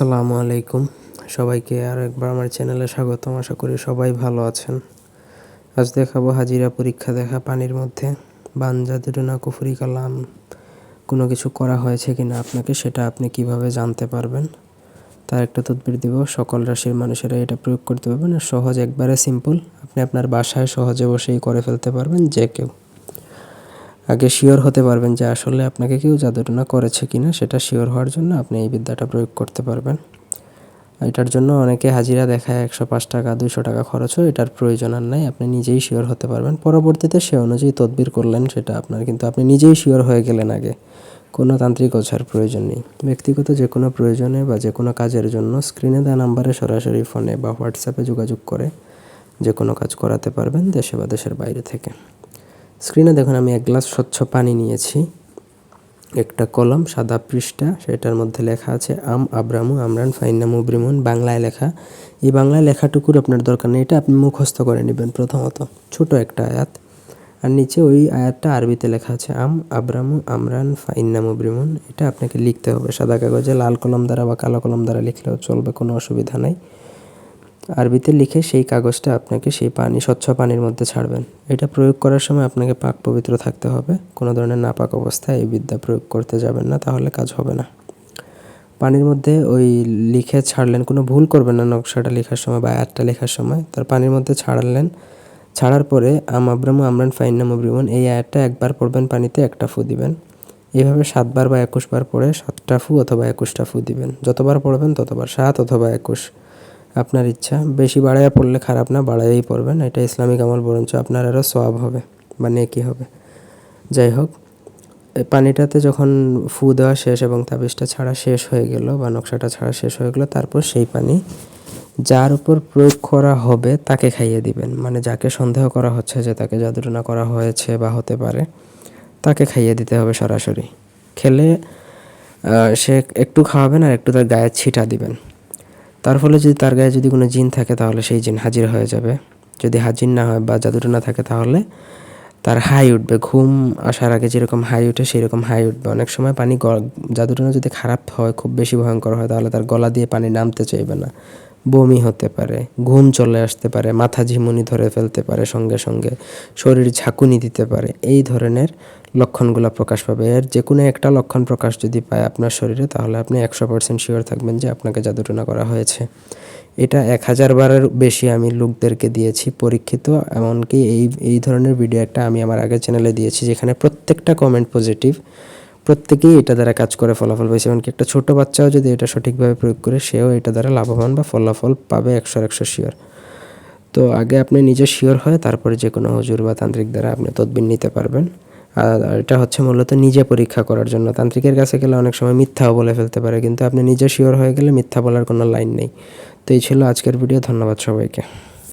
আসসালামু আলাইকুম। সবাইকে আর একবার আমার চ্যানেলে স্বাগতম। আশা করি সবাই ভালো আছেন। আজ দেখাবো হাজিরা পরীক্ষা দেখা পানির মধ্যে। বানজা দুটনা কুফরি, কালাম কোনো কিছু করা হয়েছে কি না আপনাকে সেটা আপনি কীভাবে জানতে পারবেন? তার একটা তদবির দিব। সকল রাশির মানুষেরা এটা প্রয়োগ করতে পারবেন। সহজ, একবারে সিম্পল আপনি আপনার বাসায় সহজে বসেই করে ফেলতে পারবেন যে কেউ। আগে শিওর হতে পারবেন যে আসলে আপনাকে কেউ জাদুটনা করেছে কি না সেটা শিওর হওয়ার জন্য আপনি এই বিদ্যাটা প্রয়োগ করতে পারবেন। এটার জন্য অনেকে হাজিরা দেখায় একশো পাঁচ টাকা দুশো টাকা খরচ হয় এটার প্রয়োজন আর নাই, আপনি নিজেই শিওর হতে পারবেন। পরবর্তীতে সে অনুযায়ী তদবির করলেন, সেটা আপনার, কিন্তু আপনি নিজেই শিওর হয়ে গেলেন আগে। কোনো তান্ত্রিক ওঝার প্রয়োজন নেই। ব্যক্তিগত যে কোনো প্রয়োজনে বা যে কোনো কাজের জন্য স্ক্রিনে দেওয়া নাম্বারে সরাসরি ফোনে বা হোয়াটসঅ্যাপে যোগাযোগ করে যে কোনো কাজ করাতে পারবেন দেশে বা দেশের বাইরে থেকে। স্ক্রিনে দেখুন, আমি এক গ্লাস স্বচ্ছ পানি নিয়েছি। একটা কলম, সাদা পৃষ্ঠা, সেটার মধ্যে লেখা আছে, আম আব্রামু আমরান ফাইন্না মুবরিমুন। বাংলায় লেখা। এই বাংলায় লেখাটুকুর আপনার দরকার নেই, এটা আপনি মুখস্থ করে নেবেন প্রথমত। ছোট একটা আয়াত। আর নিচে ওই আয়াতটা আরবিতে লেখা আছে, আম আব্রামু আমরান ফাইন্না মুবরিমুন। এটা আপনাকে লিখতে হবে। সাদা কাগজে লাল কলম দ্বারা বা কালো কলম দ্বারা লিখলেও চলবে, কোনো অসুবিধা নাই। আরবিতে লিখে সেই কাগজটা আপনাকে সেই পানি, স্বচ্ছ পানির মধ্যে ছাড়বেন। এটা প্রয়োগ করার সময় আপনাকে পাক পবিত্র থাকতে হবে। কোনো ধরনের নাপাক অবস্থায় এই বিদ্যা প্রয়োগ করতে যাবেন না, তাহলে কাজ হবে না। পানির মধ্যে ওই লিখে ছাড়লেন, কোনো ভুল করবেন না নকশাটা লেখার সময় বা অ্যাডটা লেখার সময়। তার পানির মধ্যে ছাড়লেন। ছাড়ার পরে আম আব্রামু আমরান নাম মুবরিমন এই অ্যাডটা একবার পড়বেন পানিতে, একটা ফু দিবেন। এইভাবে সাতবার বা একুশবার পড়ে সাতটা ফু অথবা একুশটা ফু দিবেন। যতবার পড়বেন ততবার সাত অথবা একুশ। আপনার ইচ্ছা। বেশি বাড়াইয়া পড়লে খারাপ না, বাড়াইয়াই পড়বেন। এটা ইসলামিক আমল, বরঞ্চ আপনার আরও সওয়াব হবে বা নেকি হবে। যাই হোক পানিটাতে যখন ফু দেওয়া শেষ এবং তাবিজটা ছাড়া শেষ হয়ে গেল বা নকশাটা ছাড়া শেষ হয়ে গেল, তারপর সেই পানি যার উপর প্রয়োগ করা হবে তাকে খাইয়ে দিবেন। মানে যাকে সন্দেহ করা হচ্ছে যে তাকে জাদুটনা করা হয়েছে বা হতে পারে, তাকে খাইয়ে দিতে হবে সরাসরি। খেলে সে একটু খাওয়াবেন আর একটু তার গায়ে ছিটা দিবেন। তার ফলে যদি তার গায়ে যদি কোনো জিন থাকে তাহলে সেই জিন হাজির হয়ে যাবে। যদি হাজির না হয় বা জাদুটা না থাকে তাহলে তার হাই উঠবে। ঘুম আসার আগে যেরকম হাই উঠে সেই রকম হাই উঠবে। অনেক সময় পানি জাদুটা যদি খারাপ হয়, খুব বেশি ভয়ঙ্কর হয়, তাহলে তার গলা দিয়ে পানি নামতে চাইবে না। বমি হতে পারে, ঘুম চলে আসতে পারে, মাথা ঝিমুনি ধরে ফেলতে পারে, সঙ্গে সঙ্গে শরীর ঝাঁকুনি দিতে পারে, এই ধরনের লক্ষণগুলো প্রকাশ পাবে। এর যে কোনো একটা লক্ষণ প্রকাশ যদি পায় আপনার শরীরে, তাহলে আপনি একশো পার্সেন্ট শিওর থাকবেন যে আপনাকে জাদুটনা করা হয়েছে। এটা এক হাজার বারের বেশি আমি লোকদেরকে দিয়েছি, পরীক্ষিত, এমনকি এই এই ধরনের ভিডিও একটা আমি আমার আগের চ্যানেলে দিয়েছি, যেখানে প্রত্যেকটা কমেন্ট পজিটিভ প্রত্যেকেই এটা দ্বারা কাজ করে ফলাফল পেয়েছে এমনকি একটা ছোট বাচ্চাও যদি এটা সঠিকভাবে প্রয়োগ করে, সেও এটা দ্বারা লাভবান বা ফলাফল পাবে একশো একশো শিওর তো আগে আপনি নিজে শিওর হয় তারপরে যে কোনো হজুর বা তান্ত্রিক দ্বারা আপনি তদবির নিতে পারবেন। আর এটা হচ্ছে মূলত নিজে পরীক্ষা করার জন্য। তান্ত্রিকের কাছে গেলে অনেক সময় মিথ্যাও বলে ফেলতে পারে, কিন্তু আপনি নিজে শিওর হয়ে গেলে মিথ্যা বলার কোনো লাইন নেই। তো এই ছিল আজকের ভিডিও ধন্যবাদ সবাইকে।